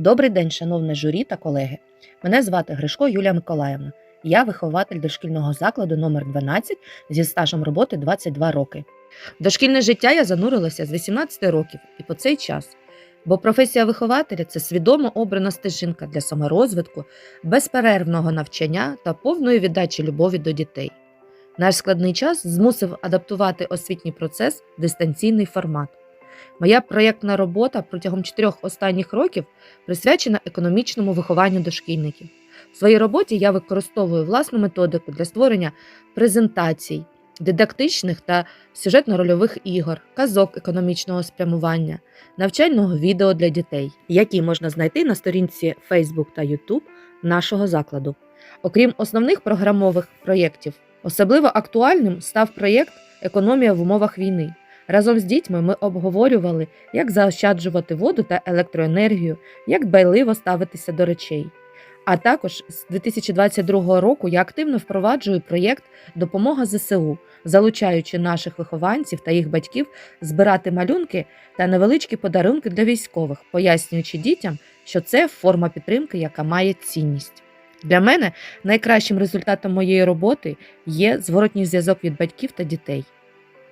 Добрий день, шановне журі та колеги. Мене звати Гришко Юлія Миколаївна. Я вихователь дошкільного закладу номер 12 зі стажем роботи 22 роки. Дошкільне життя я занурилася з 18 років і по цей час. Бо професія вихователя це свідомо обрана стежинка для саморозвитку, безперервного навчання та повної віддачі любові до дітей. Наш складний час змусив адаптувати освітній процес в дистанційний формат. Моя проєктна робота протягом чотирьох останніх років присвячена економічному вихованню дошкільників. В своїй роботі я використовую власну методику для створення презентацій, дидактичних та сюжетно-рольових ігор, казок економічного спрямування, навчального відео для дітей, які можна знайти на сторінці Facebook та YouTube нашого закладу. Окрім основних програмових проєктів, особливо актуальним став проєкт Економія в умовах війни. Разом з дітьми ми обговорювали, як заощаджувати воду та електроенергію, як дбайливо ставитися до речей. А також з 2022 року я активно впроваджую проєкт Допомога ЗСУ, залучаючи наших вихованців та їх батьків збирати малюнки та невеличкі подарунки для військових, пояснюючи дітям, що це форма підтримки, яка має цінність. Для мене найкращим результатом моєї роботи є зворотній зв'язок від батьків та дітей.